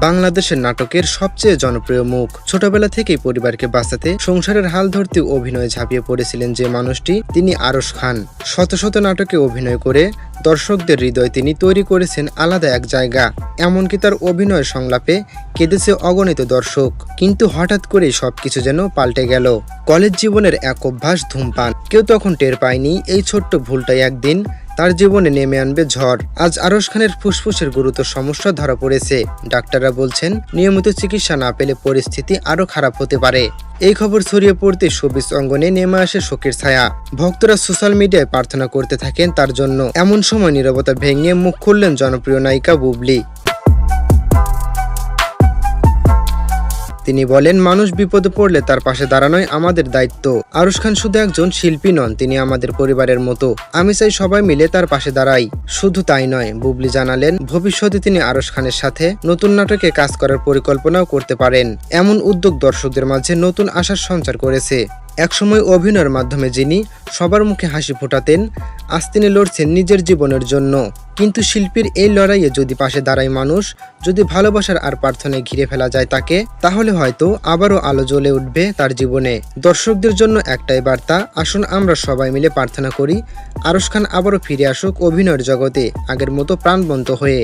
বাংলাদেশের নাটকের সবচেয়ে জনপ্রিয় মুখ। ছোটবেলা থেকেই পরিবারকে বাঁচাতে সংসারের হাল ধরতে অভিনয়ে ঝাঁপিয়ে পড়েছিলেন যে মানুষটি, তিনি আরশ খান। শত শত নাটকে অভিনয় করে দর্শকদের হৃদয় তিনি তৈরি করেছেন আলাদা এক জায়গা। এমনকি তার অভিনয় সংলাপে কেঁদেছে অগণিত দর্শক। কিন্তু হঠাৎ করেই সবকিছু যেন পাল্টে গেল। কলেজ জীবনের এক অভ্যাস ধূমপান। কেউ তখন টের পায়নি এই ছোট্ট ভুলটাই একদিন তার জীবনে নেমে আনবে ঝড়। আজ আরশ খানের ফুসফুসের গুরুতর সমস্যা ধরা পড়েছে। ডাক্তাররা বলছেন, নিয়মিত চিকিৎসা না পেলে পরিস্থিতি আরও খারাপ হতে পারে। এই খবর ছড়িয়ে পড়তে শোবিস অঙ্গনে নেমে আসে শোকের ছায়া। ভক্তরা সোশ্যাল মিডিয়ায় প্রার্থনা করতে থাকেন তার জন্য। এমন সময় নিরবতা ভেঙে মুখ খুললেন জনপ্রিয় নায়িকা বুবলি। তিনি বলেন, মানুষ বিপদে পড়লে তার পাশে দাঁড়ানোই আমাদের দায়িত্ব। আরুশ খান শুধু একজন শিল্পী নন, তিনি আমাদের পরিবারের মতো। আমি চাই সবাই মিলে তার পাশে দাঁড়াই। শুধু তাই নয়, বুবলি জানালেন। ভবিষ্যতে তিনি আরশ খানের সাথে নতুন নাটকে কাজ করার পরিকল্পনাও করতে পারেন। এমন উদ্যোগ দর্শকদের মাঝে নতুন আশার সঞ্চার করেছে। একসময় অভিনয়ের মাধ্যমে যিনি সবার মুখে হাসি ফোটাতেন, আজ তিনি লড়ছেন নিজের জীবনের জন্য। কিন্তু শিল্পীর এই লড়াইয়ে যদি পাশে দাঁড়ায় মানুষ, যদি ভালোবাসার আর প্রার্থনায় ঘিরে ফেলা যায় তাকে, তাহলে হয়তো আবারও আলো জ্বলে উঠবে তার জীবনে। দর্শকদের জন্য একটাই বার্তা, আসুন আমরা সবাই মিলে প্রার্থনা করি, আরশ খান আবারও ফিরে আসুক অভিনয়ের জগতে, আগের মতো প্রাণবন্ত হয়ে।